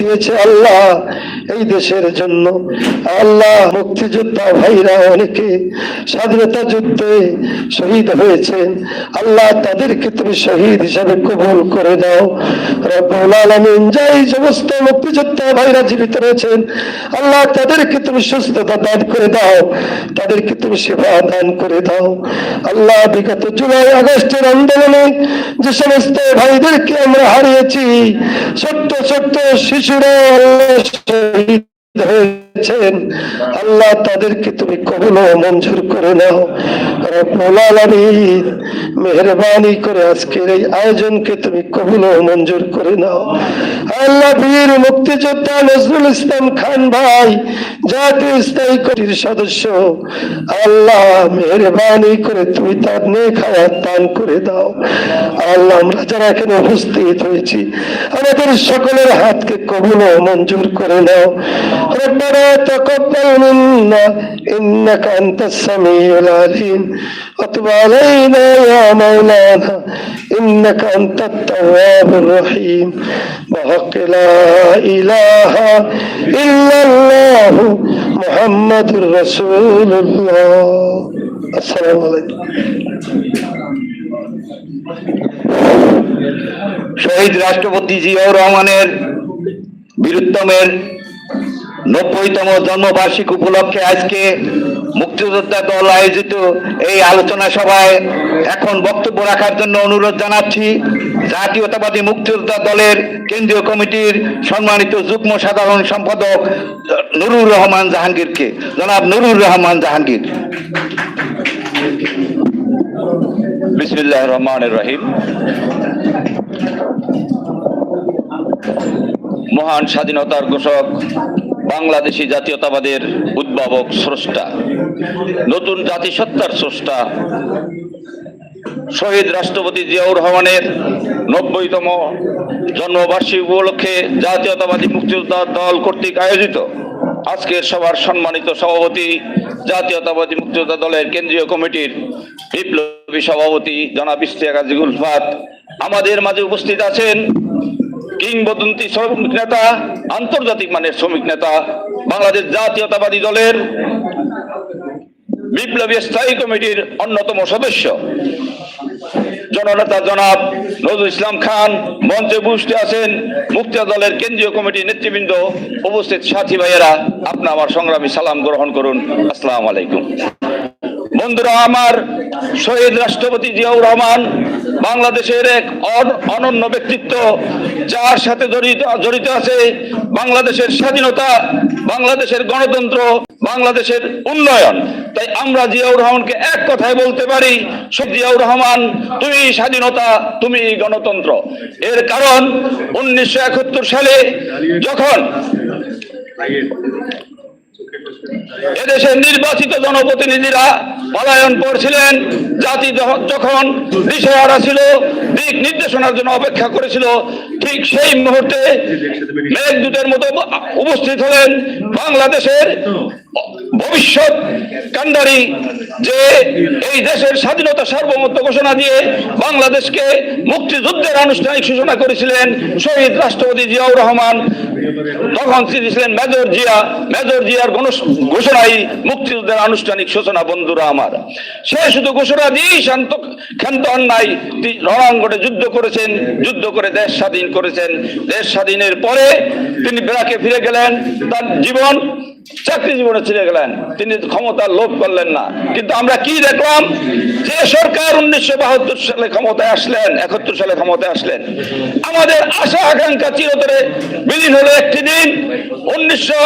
দিয়েছে আল্লাহ এই দেশের জন্য। আল্লাহ মুক্তিযোদ্ধা ভাইরা অনেকে স্বাধীনতা যুদ্ধে শহীদ হয়েছেন। আল্লাহ তাদেরকে তুমি শহীদ হিসাবে কবুল করে দাও। যাই সমস্ত মুক্তিযোদ্ধা ভাইরা জীবিত রয়েছেন, আল্লাহ তাদেরকে তুমি সুস্থতা দান করে দাও, তাদেরকে তুমি সেবা দান করে দাও। আল্লাহ বিগত জুলাই, আগস্টের আন্দোলনে যে সমস্ত ভাইদেরকে আমরা হারিয়েছি ছোট্ট ছোট্ট শিশুরা আল্লাহ শহীদ হয়েছেন আল্লাহ তাদেরকে তুমি কবুল মঞ্জুর করে নাও। মেহরবানি করে আজকের এই আয়োজনকে তুমি কবুল মঞ্জুর করে নাও। আল্লাহ বীর মুক্তিযোদ্ধা নজরুল ইসলাম খান ভাই, জাতীয় স্থায়ী কমিটির সদস্য, আল্লাহ মেহরবানি করে তুমি তার নেক হায়াত দান করে দাও। আল্লাহ আমরা যারা এখানে উপস্থিত হয়েছি, আমাদের সকলের হাতকে ও মঞ্জুর করে নাও। ربنا تقبل منا انك انت السميع العليم وتب علينا يا مولانا انك انت التواب الرحيم بحق لا اله الا الله محمد رسول الله السلام عليكم শহীদ রাষ্ট্রপতি জিয়াউর রহমানের বীরুত্তমের নব্বইতম জন্মবার্ষিক উপলক্ষে আজকে মুক্তিযোদ্ধা দল আয়োজিত এই আলোচনা সভায় এখন বক্তব্য রাখার জন্য অনুরোধ জানাচ্ছি। জাতীয়তাবাদী মুক্তিযোদ্ধা দলের কেন্দ্রীয় কমিটির সম্মানিত যুগ্ম সাধারণ সম্পাদক নুরুর রহমান জাহাঙ্গীরকে। জনাব নুরুর রহমান জাহাঙ্গীর। রহমান রহিম। মহান স্বাধীনতার ঘোষক বাংলাদেশি জাতীয়তাবাদের উদ্ভাবক স্রষ্টা, নতুন জাতিসত্তার স্রষ্টা, শহীদ রাষ্ট্রপতি জিয়াউর রহমানের নব্বইতম জন্মবার্ষিকী উপলক্ষে জাতীয়তাবাদী মুক্তিযোদ্ধা দল কর্তৃক আয়োজিত আজকের সভার সম্মানিত সভাপতি, জাতীয়তাবাদী মুক্তিযোদ্ধা দলের কেন্দ্রীয় কমিটির বিপ্লবী সভাপতি জনাব ইস্তিয়া গাজী আমাদের মাঝে উপস্থিত আছেন কিংবদন্তি শ্রমিক নেতা, আন্তর্জাতিক মানের শ্রমিক নেতা, বাংলাদেশ জাতীয়তাবাদী দলের বিপ্লবী স্থায়ী কমিটির অন্যতম সদস্য। জননেতা জনাব নজরুল ইসলাম খান, মঞ্চে উপস্থিত আছেন মুক্তিযা দলের কেন্দ্রীয় কমিটির নেতৃবৃন্দ, উপস্থিত সাথী ভাইয়েরা। আপনি আমার সংগ্রামী সালাম গ্রহণ করুন। আসসালামু আলাইকুম। বন্ধুরা, আমার শহীদ রাষ্ট্রপতি জিয়াউর রহমান বাংলাদেশের এক অন- অনন্য ব্যক্তিত্ব যার সাথে জড়িত জড়িত আছে বাংলাদেশের স্বাধীনতা, বাংলাদেশের গণতন্ত্র, বাংলাদেশের উন্নয়ন। তাই আমরা জিয়াউর রহমানকে এক কথায় বলতে পারি জিয়াউর রহমান, তুমি স্বাধীনতা, তুমি গণতন্ত্র। এর কারণ উনিশশো একাত্তর সালে যখন এদেশের নির্বাচিত জনপ্রতিনিধিরা পলায়ন করছিলেন। জাতি যখন- দিশেহারা ছিল, দিক নির্দেশনার জন্য অপেক্ষা করেছিল, ঠিক সেই মুহূর্তে মেঘদূতের মতো উপস্থিত হলেন বাংলাদেশের ভবিষ্যৎ কান্ডারি যে এই দেশের স্বাধীনতা সার্বভৌমত্ব ঘোষণা দিয়ে বাংলাদেশকে মুক্তিযুদ্ধের আনুষ্ঠানিক সূচনা করেছিলেন শহীদ রাষ্ট্রপতি জিয়াউর রহমান, তখন তিনি ছিলেন মেজর জিয়া, মেজর জিয়ার গণ- ঘোষণাই মুক্তিযুদ্ধের আনুষ্ঠানিক সূচনা, বন্ধুরা আমার। সে শুধু ঘোষণা দিয়েই শান্ত, ক্ষান্ত অন্যায় রণাঙ্গনে যুদ্ধ করেছেন, যুদ্ধ করে দেশ স্বাধীন করেছেন। দেশ স্বাধীনের পরে তিনি বেড়াকে ফিরে গেলেন। তার জীবন চাকরি জীবনে ছিঁড়ে গেলেন। তিনি ক্ষমতা লোভ করলেন না। কিন্তু আমরা কি দেখলাম? যে সরকার উনিশশো বাহাত্তর সালে ক্ষমতায় আসলেন, একাত্তর সালে ক্ষমতায় আসলেন। আমাদের আশা আকাঙ্ক্ষা চিরতরে বিলীন হলো একটি দিন, উনিশশো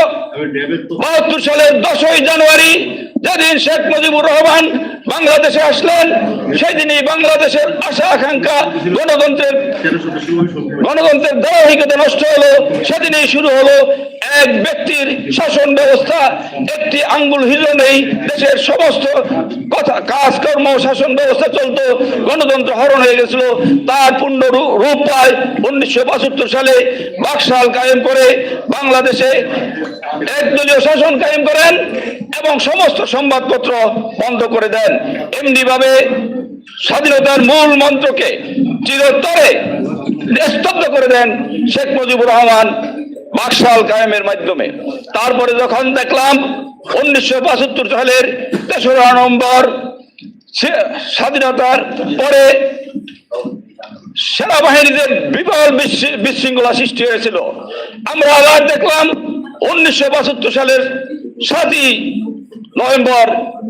বাহাত্তর সালের দশই জানুয়ারি যেদিন শেখ মুজিবুর রহমান বাংলাদেশে আসলেন, সেদিনই বাংলাদেশের আশা আকাঙ্ক্ষা গণতন্ত্রের গণতন্ত্রের ধারাবাহিকতা নষ্ট হলো। সেদিনই শুরু হলো এক ব্যক্তির শাসন ব্যবস্থা। একটি আঙ্গুল হিজনেই দেশের সমস্ত কথা, কাজকর্ম, শাসন ব্যবস্থা চলত। গণতন্ত্র হরণ হয়ে গেছিল। তার পূর্ণ রূপ পায় উনিশশো সালে। বাকশাল কায়েম করে বাংলাদেশে একদলীয় শাসন কায়েম করেন এবং সমস্ত সংবাদপত্র বন্ধ করে দেন। এমনি ভাবে স্বাধীনতার মূল মন্ত্রকে চিরতরে স্তব্ধ করে দেন শেখ মুজিবুর রহমান বাকশাল কায়েমের মাধ্যমে। তারপরে যখন দেখলাম উনিশশো পঁচাত্তর সালের তেসরা নভেম্বর স্বাধীনতার পরে সেনাবাহিনীদের বিপুল বিশৃ- বিশৃঙ্খলা সৃষ্টি হয়েছিল। আমরা আবার দেখলাম উনিশশো পঁচাত্তর সালের সাতই নভেম্বর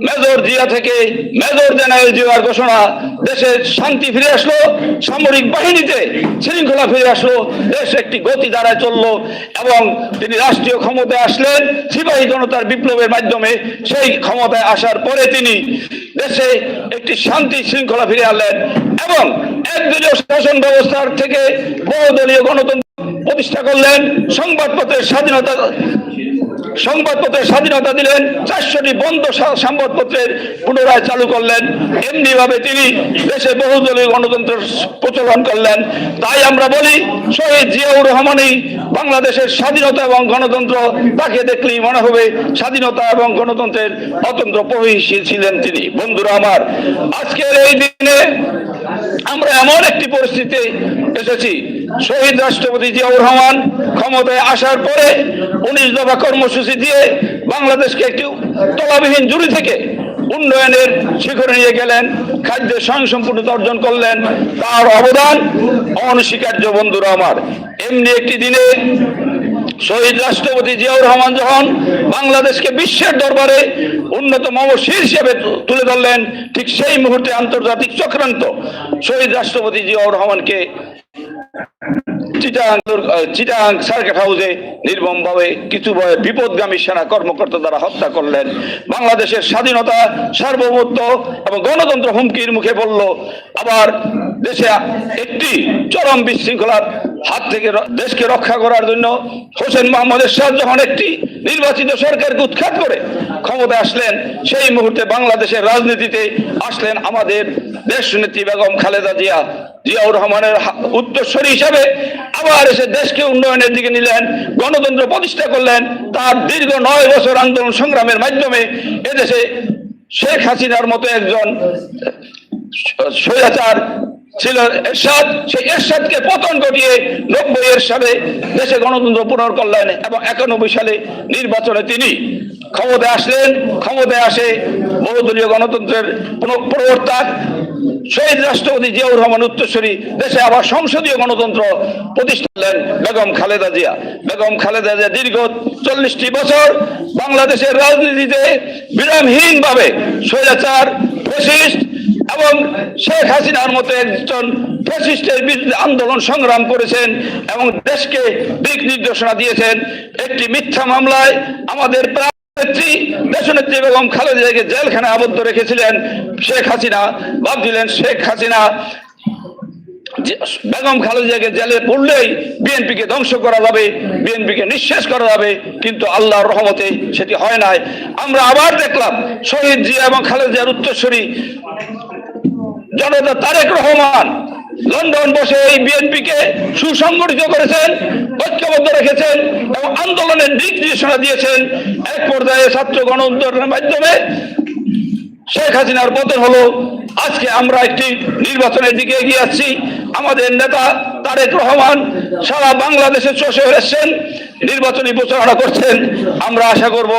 মেজর জিয়া থেকে মেজর জেনারেল জিয়ার ঘোষণা, দেশে শান্তি ফিরে আসলো, সামরিক বাহিনীতে শৃঙ্খলা ফিরে আসলো, দেশ একটি গতি দ্বারায় চলল এবং তিনি রাষ্ট্রীয় ক্ষমতায় আসলেন, সিপাহী জনতার বিপ্লবের মাধ্যমে সেই ক্ষমতায় আসার পরে তিনি দেশে একটি শান্তি শৃঙ্খলা ফিরে আনলেন এবং একদলীয় শাসন ব্যবস্থার থেকে বহুদলীয় গণতন্ত্র প্রতিষ্ঠা করলেন, সংবাদপত্রের স্বাধীনতা সংবাদপত্রের স্বাধীনতা দিলেন, চারশোটি বন্ধ সংবাদপত্রের পুনরায় চালু করলেন। এমনি ভাবে তিনি দেশে বহুদলীয় গণতন্ত্র প্রচলন করলেন। তাই আমরা বলি, শহীদ জিয়াউর রহমানই বাংলাদেশের স্বাধীনতা এবং গণতন্ত্র তাকে দেখলেই মনে হবে, স্বাধীনতা এবং গণতন্ত্রের অতন্ত্র প্রহিসী ছিলেন তিনি। বন্ধুরা আমার, আজকের এই দিনে আমরা এমন একটি পরিস্থিতি এসেছি শহীদ রাষ্ট্রপতি জিয়াউর রহমান ক্ষমতায় আসার পরে উনিশ দফা কর্মসূচি দিয়ে বাংলাদেশকে একটি তলাবিহীন জুড়ি থেকে উন্নয়নের শিখরে নিয়ে গেলেন খাদ্যের স্বয়ংসম্পূর্ণতা অর্জন করলেন। তার অবদান অনস্বীকার্য বন্ধুরা আমার। এমনি একটি দিনে শহীদ রাষ্ট্রপতি জিয়াউর রহমান যখন বাংলাদেশকে বিশ্বের দরবারে অন্যতম অবশীর হিসেবে তুলে ধরলেন, ঠিক সেই মুহূর্তে আন্তর্জাতিক চক্রান্ত শহীদ রাষ্ট্রপতি জিয়াউর রহমানকে চিটাং চিটাং হাউসে নির্মমভাবে কিছু বিপদগামী সেনা কর্মকর্তা দ্বারা হত্যা করলেন। বাংলাদেশের স্বাধীনতা সার্বভৌমত্ব এবং গণতন্ত্র হুমকির মুখে পড়ল। আবার দেশে একটি চরম বিশৃঙ্খলার হাত থেকে দেশকে রক্ষা করার জন্য হোসেন মোহাম্মদ এরশাদ যখন একটি নির্বাচিত সরকারকে উৎখাত করে ক্ষমতায় আসলেন, সেই মুহূর্তে বাংলাদেশের রাজনীতিতে আসলেন আমাদের দেশ নেত্রী বেগম খালেদা জিয়া। জিয়াউর রহমানের উত্তরস্বরী হিসাবে আবার এসে দেশকে উন্নয়নের দিকে নিলেন, গণতন্ত্র প্রতিষ্ঠা করলেন। তার দীর্ঘ নয় বছর আন্দোলন সংগ্রামের মাধ্যমে এদেশে শেখ হাসিনার মতো একজন স্বৈরাচার ছিল এরশাদ, সেই এরশাদকে পতন ঘটিয়ে নব্বই এর সালে দেশে গণতন্ত্র পুনর করলেন এবং একানব্বই সালে নির্বাচনে তিনি ক্ষমতায় আসলেন। ক্ষমতায় আসে বহুদলীয় গণতন্ত্রের প্রবর্তক শহীদ রাষ্ট্রপতি জিয়াউর রহমান উত্তরসূরি, দেশে আবার সংসদীয় গণতন্ত্র প্রতিষ্ঠা করলেন বেগম খালেদা জিয়া। বেগম খালেদা জিয়া দীর্ঘ চল্লিশটি বছর বাংলাদেশের রাজনীতিতে বিরামহীন ভাবে স্বৈরাচার, ফ্যাসিস্ট এবং শেখ হাসিনার মতো একজন ফ্যাসিস্টের বিরুদ্ধে আন্দোলন সংগ্রাম করেছেন এবং দেশকে দিক নির্দেশনা দিয়েছেন। একটি মিথ্যা মামলায় আমাদের নেত্রী বেগম জেলখানায় আবদ্ধ রেখেছিলেন শেখ হাসিনা। ভাবছিলেন শেখ হাসিনা। বেগম জেলে পড়লেই বিএনপিকে ধ্বংস বিএনপিকে নিঃশেষ কিন্তু আল্লাহর রহমতে সেটি হয় নাই। আমরা আবার দেখলাম শহীদ জিয়া এবং খালেদার উত্তরসূরি জনতা তারেক রহমান লন্ডন বসে এই বিএনপিকে সুসংগঠিত করেছেন, ঐক্যবদ্ধ রেখেছেন এবং আন্দোলনের দিক নির্দেশনা দিয়েছেন। এক পর্যায়ে ছাত্র গণ মাধ্যমে শেখ হাসিনার পতন হলো। আজকে আমরা একটি নির্বাচনের দিকে এগিয়ে যাচ্ছি আমাদের নেতা তারেক রহমান সারা বাংলাদেশে চষে এসেছেন। নির্বাচনী প্রচারণা করছেন। আমরা আশা করব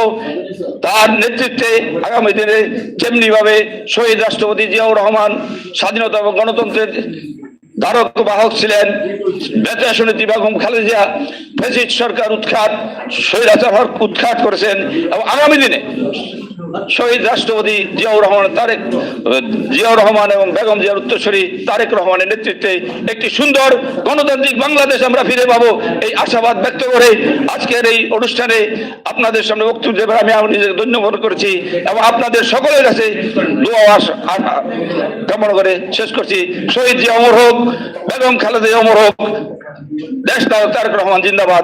তার নেতৃত্বে আগামী দিনে যেমনি ভাবে শহীদ রাষ্ট্রপতি জিয়াউর রহমান স্বাধীনতা এবং গণতন্ত্রের ধারক বাহক ছিলেন বেতা সমিতি বেগম খালেজিয়া ফেসিদ সরকার উৎখাত, স্বৈরাচার উৎখাত করেছেন এবং আগামী দিনে শহীদ রাষ্ট্রপতি জিয়াউর রহমান, তারেক, জিয়াউর রহমান এবং বেগম জিয়ার উত্তরসূরি তারেক রহমানের নেতৃত্বে একটি সুন্দর গণতান্ত্রিক বাংলাদেশ আমরা ফিরে পাবো এই আশাবাদ ব্যক্ত করে আজকের এই অনুষ্ঠানে আপনাদের সামনে বক্তব্য দেবার আমি আমার নিজেকে ধন্যবাদ করেছি এবং আপনাদের সকলের কাছে দোয়া কামনা করে শেষ করছি। শহীদ জিয়া অমর হোক, বেগম খালেদা অমর হোক দেশ তারেক রহমান জিন্দাবাদ,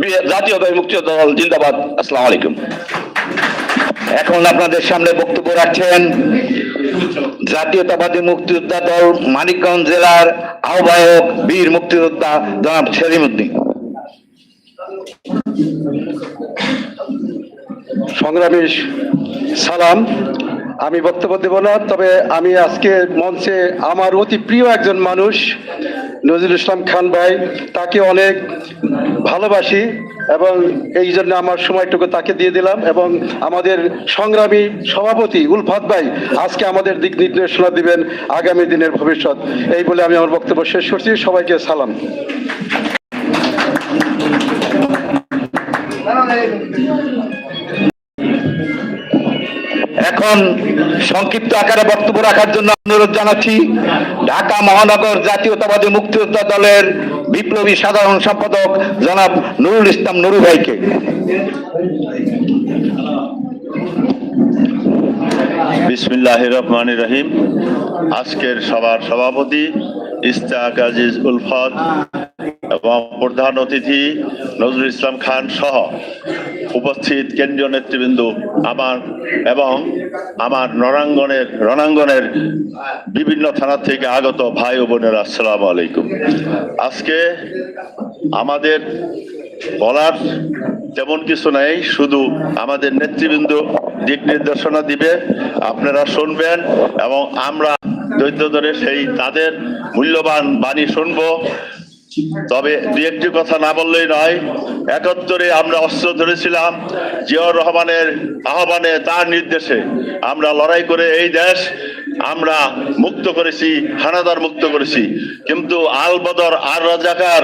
জাতীয় জাতীয়তাবাদী মুক্তিযোদ্ধা দল জিন্দাবাদ। আসসালামু আলাইকুম। এখন আপনাদের সামনে বক্তব্য রাখছেন জাতীয়তাবাদী মুক্তিযোদ্ধা দল মানিকগঞ্জ জেলার আহ্বায়ক বীর মুক্তিযোদ্ধা জনাব সেলিম উদ্দিন সংগ্রামী সালাম। আমি বক্তব্য দেব না, তবে আমি আজকে মঞ্চে আমার অতি প্রিয় একজন মানুষ, নজরুল ইসলাম খান ভাই, তাকে অনেক ভালোবাসি এবং এই জন্য আমার সময়টুকু তাকে দিয়ে দিলাম এবং আমাদের সংগ্রামী সভাপতি উলফাত ভাই আজকে আমাদের দিক নির্দেশনা দিবেন আগামী দিনের ভবিষ্যৎ। এই বলে আমি আমার বক্তব্য শেষ করছি। সবাইকে সালাম। এখন সংক্ষিপ্ত আকারে বক্তব্য রাখার জন্য অনুরোধ জানাচ্ছি, ঢাকা মহানগর জাতীয়তাবাদী মুক্তিযোদ্ধা দলের বিপ্লবী সাধারণ সম্পাদক জনাব নুরুল ইসলাম নুরু ভাইকে। বিসমিল্লাহ রহমান রহিম। আজকের সভার সভাপতি ইস্তাক আজিজ উলফত এবং প্রধান অতিথি নজরুল ইসলাম খান সহ উপস্থিত কেন্দ্রীয় নেতৃবৃন্দ আমার এবং আমার রণাঙ্গনের রণাঙ্গনের বিভিন্ন থানা থেকে আগত ভাই ও বোনেরা, আসসালামু আলাইকুম। আজকে আমাদের বলার তেমন কিছু নাই, শুধু আমাদের নেতৃবৃন্দ দিক নির্দেশনা দিবে, আপনারা শুনবেন এবং আমরা দৈত্য ধরে সেই তাদের মূল্যবান বাণী শুনব। তবে দু একটি কথা না বললেই নয়। একাত্তরে আমরা অস্ত্র ধরেছিলাম। জিয়াউর রহমানের আহ্বানে তার নির্দেশে আমরা লড়াই করে এই দেশ আমরা মুক্ত করেছি, হানাদার মুক্ত করেছি। কিন্তু আল বদর আর রাজাকার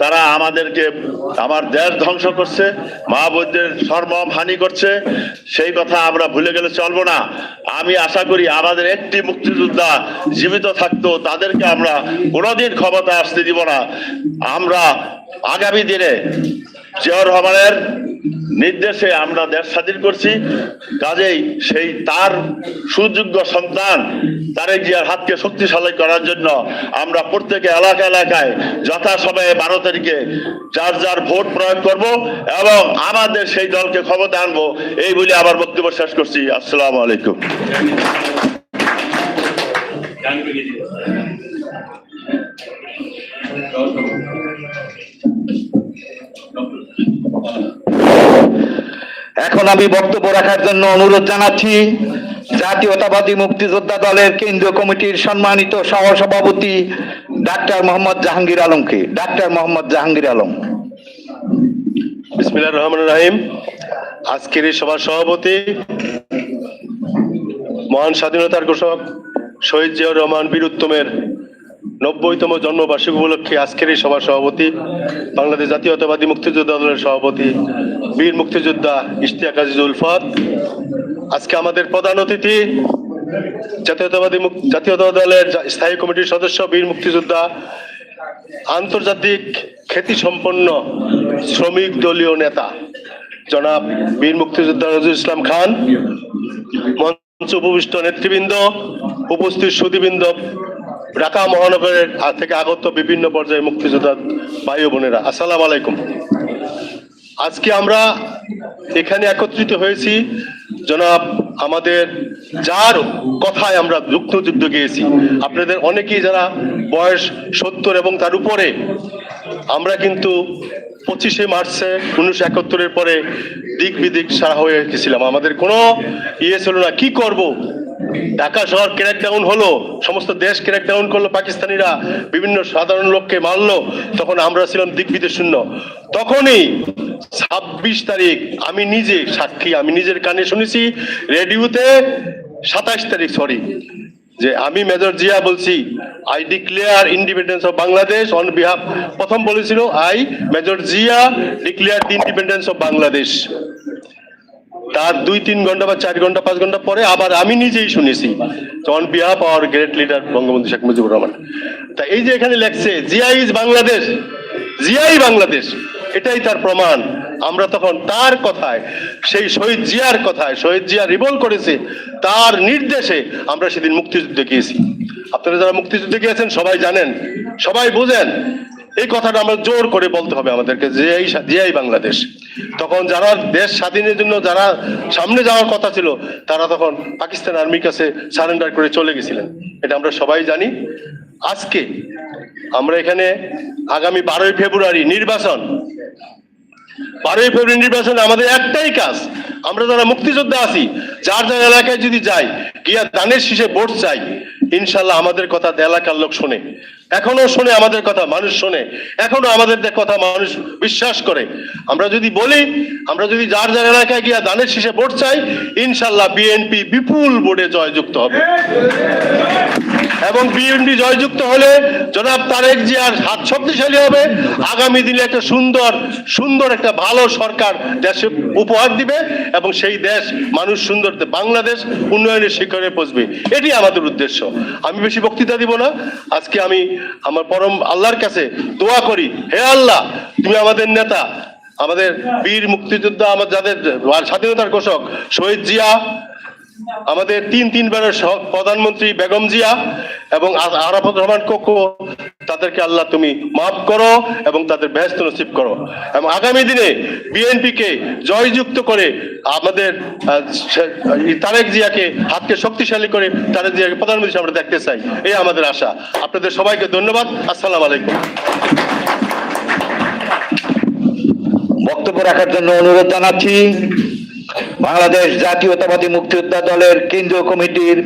তারা আমাদেরকে, আমার দেশ ধ্বংস করছে মা বৈদ্যের সর্বম হানি করছে, সেই কথা আমরা ভুলে গেলে চলবো না। আমি আশা করি আমাদের একটি মুক্তিযোদ্ধা জীবিত থাকতো, তাদেরকে আমরা কোনোদিন ক্ষমতা আসতে দিব না। আমরা আগামী দিনে জিয়াউর রহমানের নির্দেশে আমরা দেশ স্বাধীন করছি। কাজেই সেই তার সুযোগ্য সন্তান তারেক জিয়ার হাতকে শক্তিশালী করার জন্য আমরা প্রত্যেকে এলাকা এলাকায় যথাসময়ে বারো তারিখে যার যার ভোট প্রয়োগ করব এবং আমাদের সেই দলকে ক্ষমতা আনব এই বলে আমার বক্তব্য শেষ করছি। আসসালামু আলাইকুম। এখন আমি বক্তব্য রাখার জন্য অনুরোধ জানাচ্ছি জাতীয়তাবাদী মুক্তিযোদ্ধা দলের কেন্দ্রীয় কমিটির সম্মানিত সহ সভাপতি ডাক্তার মোহাম্মদ জাহাঙ্গীর আলমকে। ডাক্তার মোহাম্মদ জাহাঙ্গীর আলম। বিসমিল্লাহির রহমানির রহিম। আজকের এই সভার সভাপতি, মহান স্বাধীনতার ঘোষক শহীদ জিয়াউর রহমান বীর উত্তমের নব্বইতম জন্মবার্ষিকী উপলক্ষে আজকের এই সভার সভাপতি বাংলাদেশ জাতীয়তাবাদী মুক্তিযোদ্ধা দলের সভাপতি বীর মুক্তিযোদ্ধা ইশতিয়াক আজিজ উলফত আজকে আমাদের প্রধান অতিথি জাতীয়তাবাদী জাতীয়তাবাদী দলের স্থায়ী কমিটির সদস্য বীর মুক্তিযোদ্ধা আন্তর্জাতিক খ্যাতি সম্পন্ন শ্রমিক দলীয় নেতা জনাব বীর মুক্তিযোদ্ধা নজরুল ইসলাম খান, মঞ্চ উপবিষ্ট নেতৃবৃন্দ, উপস্থিত সুদীবৃন্দ ঢাকা মহানগরের থেকে আগত বিভিন্ন পর্যায়ে মুক্তিযোদ্ধা ভাই বোনেরা, আসসালাম আলাইকুম। আজকে আমরা এখানে একত্রিত হয়েছি, জনাব আমাদের যার কথায় আমরা যুক্ত যুদ্ধ গিয়েছি। আপনাদের অনেকেই যারা বয়স সত্তর এবং তার উপরে, আমরা কিন্তু পঁচিশে মার্চে উনিশশো একাত্তরের পরে দিক বিদিক সারা হয়ে গেছিলাম। আমাদের কোনো ইয়ে ছিল না, কি করব? ঢাকা শহর ক্র্যাক ডাউন হলো, সমস্ত দেশ ক্র্যাক ডাউন করল, পাকিস্তানিরা বিভিন্ন সাধারণ লোককে মারলো, তখন আমরা ছিলাম দিগ্বিদে শূন্য। তখনই ছাব্বিশ তারিখ আমি নিজে সাক্ষী, আমি নিজের কানে শুনেছি, রেডিওতে সাতাশ তারিখ সরি যে আমি মেজর জিয়া বলছি I declare independence of Bangladesh on behalf প্রথম বলেছিল I major Zia declare independence of Bangladesh তার দুই, তিন ঘণ্টা বা চার ঘণ্টা, পাঁচ ঘণ্টা পরে আবার আমি নিজেই শুনেছি on behalf our great leader Bangabandhu Sheikh Mujibur Rahman. তা এই যে এখানে লেখছে জিয়া ইজ বাংলাদেশ, জিয়াই বাংলাদেশ, এটাই তার প্রমাণ। আমরা তখন তার কথায়, সেই শহীদ জিয়ার কথায়, শহীদ জিয়া রিভল করেছে, তার নির্দেশে আমরা সেদিন মুক্তিযুদ্ধে গিয়েছি। আপনারা যারা মুক্তিযুদ্ধে গিয়েছেন সবাই জানেন, সবাই বুঝেন এই কথাটা আমরা জোর করে বলতে হবে আমাদেরকে এই জিয়াই বাংলাদেশ। তখন যারা দেশ স্বাধীনের জন্য যারা সামনে যাওয়ার কথা ছিল, তারা তখন পাকিস্তান আর্মির কাছে সারেন্ডার করে চলে গেছিলেন। এটা আমরা সবাই জানি। আজকে আমরা এখানে আগামী বারোই ফেব্রুয়ারি নির্বাচন। বারোই ফেব্রুয়ারি নির্বাচনে আমাদের একটাই কাজ, আমরা যারা মুক্তিযোদ্ধা আছি, যার যার এলাকায় যদি যাই, গিয়া দানের শীষে ভোট চাই ইনশাল্লাহ আমাদের কথা এলাকার লোক শোনে, এখনও শোনে আমাদের কথা মানুষ শোনে, এখনও আমাদের কথা মানুষ বিশ্বাস করে। আমরা যদি বলি, আমরা যদি যার যার এলাকায় গিয়া দানের শীষে ভোট চাই, ইনশাল্লাহ বিএনপি বিপুল ভোটে জয়যুক্ত হবে। এবং বিএনপি জয়যুক্ত হলে জনাব তারেক জিয়ার হাত শক্তিশালী হবে। আগামী দিনে একটা সুন্দর সুন্দর একটা ভালো সরকার দেশে উপহার দিবে এবং সেই দেশ, মানুষ সুন্দর বাংলাদেশ উন্নয়নের শিখরে পৌঁছবে। এটি আমাদের উদ্দেশ্য। আমি বেশি বক্তৃতা দিব না। আজকে আমি আমার পরম আল্লাহর কাছে দোয়া করি। হে আল্লাহ, তুমি আমাদের নেতা, আমাদের বীর মুক্তিযোদ্ধা, আমার যাদের স্বাধীনতার ঘোষক, শহীদ জিয়া আমাদের তিন তিনবারের প্রধানমন্ত্রী বেগম জিয়া এবং আরাফাত রহমান কোকো তাদেরকে আল্লাহ তুমি মাফ করো এবং তাদের ব্যস্ত নসিব করো। এবং আগামী দিনে বিএনপিকে জয়যুক্ত করে আমাদের তারেক জিয়াকে হাতকে শক্তিশালী করে তারেক জিয়াকে প্রধানমন্ত্রী আমরা দেখতে চাই। এই আমাদের আশা। আপনাদের সবাইকে ধন্যবাদ। আসসালাম আলাইকুম। বক্তব্য রাখার জন্য অনুরোধ জানাচ্ছি বাংলাদেশ জাতীয়তাবাদী মুক্তিযোদ্ধা দলের কেন্দ্রীয় কমিটির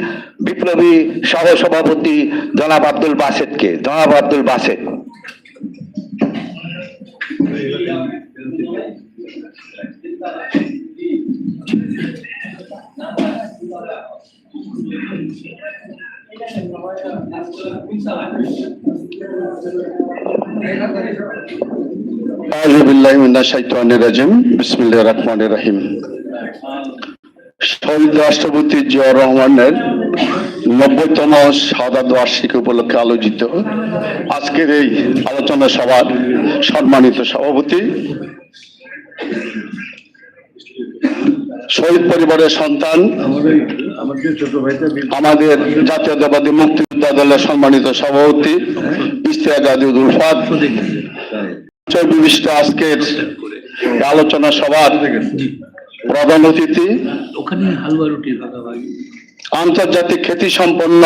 বিপ্লবী সহ সভাপতি জনাব আব্দুল বাসেদকে। জনাব আব্দুল বাসেদ। রাজিম। বিসমিল্লাহ রহমান রহিম। শহীদ রাষ্ট্রপতি জিয়াউর রহমানের নব্বইতম সাদাত বার্ষিকী উপলক্ষে আলোচিত আজকের এই আলোচনা সভার সম্মানিত সভাপতি, শহীদ পরিবারের সন্তান, আমাদের জাতীয়তাবাদী মুক্তিযোদ্ধা দলের সম্মানিত সভাপতি ইস্তিয়াক আজকের আলোচনা সভার প্রধান অতিথি ওখানে হালুয়া রুটির ভাগাভাগি আন্তর্জাতিক খ্যাতি সম্পন্ন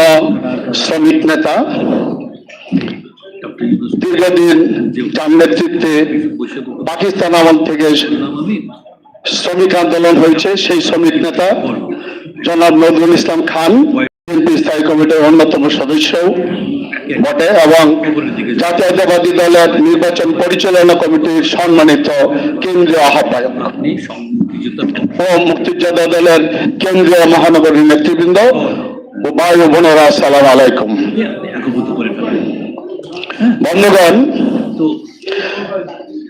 শ্রমিক নেতা দীর্ঘদিন তার নেতৃত্বে পাকিস্তান আমল থেকে শ্রমিক আন্দোলন হয়েছে সেই শ্রমিক নেতা জনাব নজরুল ইসলাম খান বিএনপি স্থায়ী কমিটির অন্যতম সদস্য বটে এবং জাতীয়তাবাদী দলের নির্বাচন পরিচালনা কমিটির সম্মানিত কেন্দ্রীয় আহ্বায়ক। ও মুক্তিযোদ্ধা দলের কেন্দ্রীয় মহানগরীর নেতৃবৃন্দ ও ভাই ও বোনেরা আসসালাম আলাইকুম। ফেলেন। বন্ধুগণ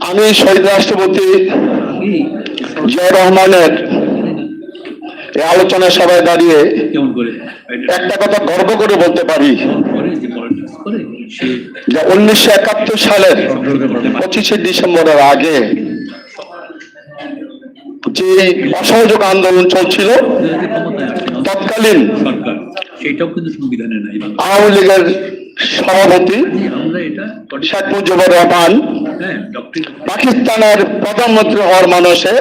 আমি শহীদ রাষ্ট্রপতি জিয়া রহমানের এই আলোচনা সভায় দাঁড়িয়ে একটা কথা গর্ব করে বলতে পারি। যে উনিশশো একাত্তর সালের পঁচিশে ডিসেম্বরের আগে যে অসহযোগ আন্দোলন চলছিল তৎকালীন আওয়ামী লীগের সভাপতি শেখ মুজিবুর রহমান হ্যাঁ পাকিস্তানের প্রধানমন্ত্রী হওয়ার মানুষে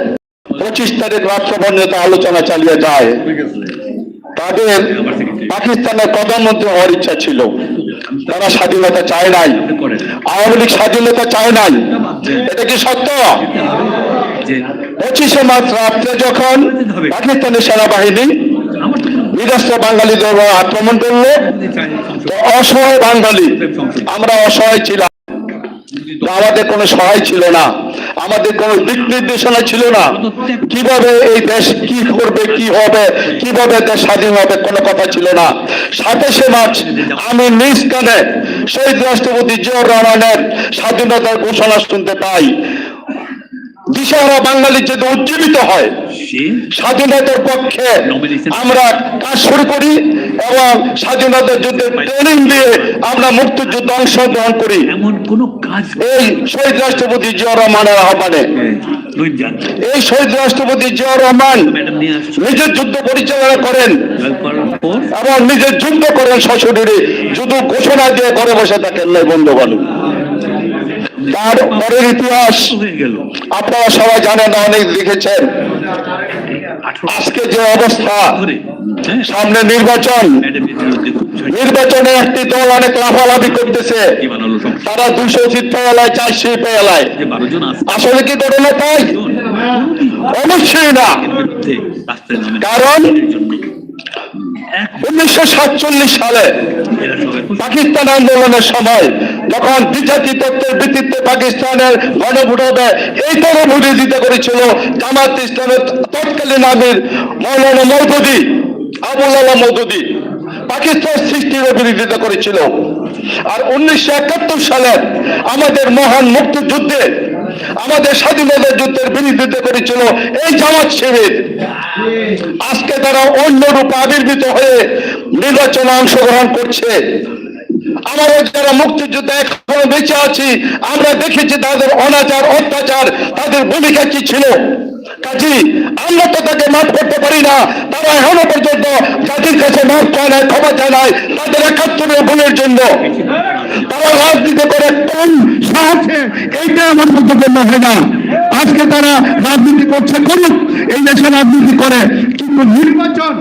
পঁচিশ তারিখ রাষ্ট্রবন্ধেতে আলোচনা চালিয়ে যায়। তাদের পাকিস্তানের প্রধানমন্ত্রী হওয়ার ইচ্ছা ছিল। তারা স্বাধীনতা চায় নাই। আওয়ামী লীগ স্বাধীনতা চায় নাই। এটা কি সত্য? পঁচিশে মার্চ রাত্রে যখন পাকিস্তানের সেনাবাহিনী নিরস্ত্র বাঙালিদের আক্রমণ অসহায় বাঙালি, আমরা অসহায় ছিলাম। আমাদের কোনো সহায় ছিল না, আমাদের কোনো দিক নির্দেশনা ছিল না। কীভাবে এই দেশ কি করবে, কি হবে, কীভাবে দেশ স্বাধীন হবে, কোনো কথা ছিল না। সাতাশে মার্চ আমি নিজ কানে শহীদ রাষ্ট্রপতি জিয়াউর রহমানের স্বাধীনতার ঘোষণা শুনতে পাই। দিশাহারা বাঙালি যদি উজ্জীবিত হয় স্বাধীনতার পক্ষে আমরা কাজ শুরু করি এবং স্বাধীনতার যুদ্ধের ট্রেনিং দিয়ে আমরা মুক্তিযুদ্ধ অংশগ্রহণ করি। এমন কোন কাজ এই শহীদ রাষ্ট্রপতি জিয়া রহমানের আহ্বানে। এই শহীদ রাষ্ট্রপতি জিয়া রহমান নিজের যুদ্ধ পরিচালনা করেন এবং নিজের যুদ্ধ করেন সশরীরে শুধু ঘোষণা দিয়ে ঘরে বসে থাকেন নাই বন্ধুগণ। তার পরের ইতিহাস আপনারা সবাই জানেন, অনেক আঠারো আজকে যে অবস্থা, সামনে নির্বাচন। নির্বাচনে একটি দল অনেক লাফালাফি করতেছে। তারা দুশো সিট পেয়ালায় চারশো পেয়ালায়। আসলে কি ঘটনা তাই? অবশ্যই না। কারণ উনিশশো সাতচল্লিশ সালে পাকিস্তান আন্দোলনের সময় যখন দ্বিজাতি তত্ত্বের ভিত্তিতে পাকিস্তানের গণভোট এই তরে বিরোধিতা করেছিল জামাত ইসলামের তৎকালীন আমির মৌলানা মৌদুদি, আবুল আলা মৌদুদি, পাকিস্তান সৃষ্টির বিরোধিতা করেছিল। আর উনিশশো একাত্তর সালের আমাদের মহান মুক্তিযুদ্ধে, আমাদের স্বাধীনতা যুদ্ধের বিরোধিতা করেছিল এই জামাত শিবির। আজকে তারা অন্য রূপে আবির্ভূত হয়ে নির্বাচনে অংশগ্রহণ করছে। আমাদের যারা মুক্তিযুদ্ধে এখনও বেঁচে আছি, আমরা দেখেছি তাদের অনাচার, অত্যাচার, তাদের ভূমিকা কি ছিল। কাজী, আমরা তো তাকে মাফ করতে পারি না। তারা এখনও পর্যন্ত জাতির কাছে মাফ চায় না ক্ষমা চায় নাই, তাদের একাত্তরের ভুলের জন্য। তারা রাজনীতি করে কোন সাহসে এইটা আমার গুরুত্বপূর্ণ হয় না। আজকে তারা রাজনীতি করছে, করুক, এই দেশে রাজনীতি করে, কিন্তু নির্বাচন,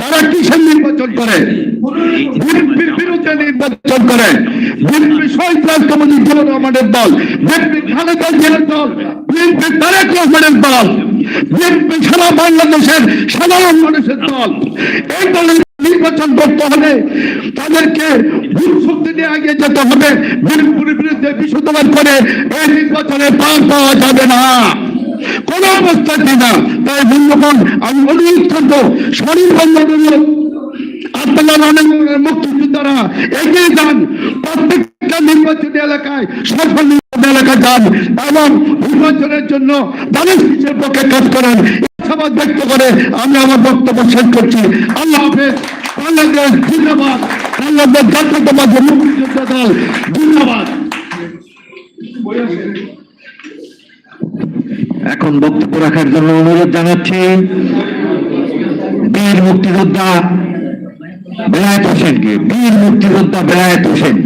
তারা কিসের নির্বাচন করে? বাংলাদেশের সাধারণ মানুষের দল। এই দলের নির্বাচন করতে হলে তাদেরকে ভোট শক্তি নিয়ে এগিয়ে যেতে হবে। বিএনপির বিরুদ্ধে বিশুদ্ধবার করে এই নির্বাচনে পার পাওয়া যাবে না। কোন অবস্থাতে না। তাই বন্ধুগণ, আমি অনুরোধ করব, শরীর বন্ধন আপনারা অনেক এগিয়ে যান। প্রত্যেকটা নির্বাচনী এলাকায় সফল এবং নির্বাচনের জন্য আমি আমার বক্তব্য শেষ করছি। আল্লাহ হাফেজ। এখন বক্তব্য রাখার জন্য অনুরোধ জানাচ্ছি বীর মুক্তিযোদ্ধা বেলায়েত হোসেনকে বীর মুক্তিযোদ্ধা বেলায়েত হোসেন।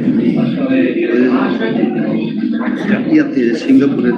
সিঙ্গাপুরের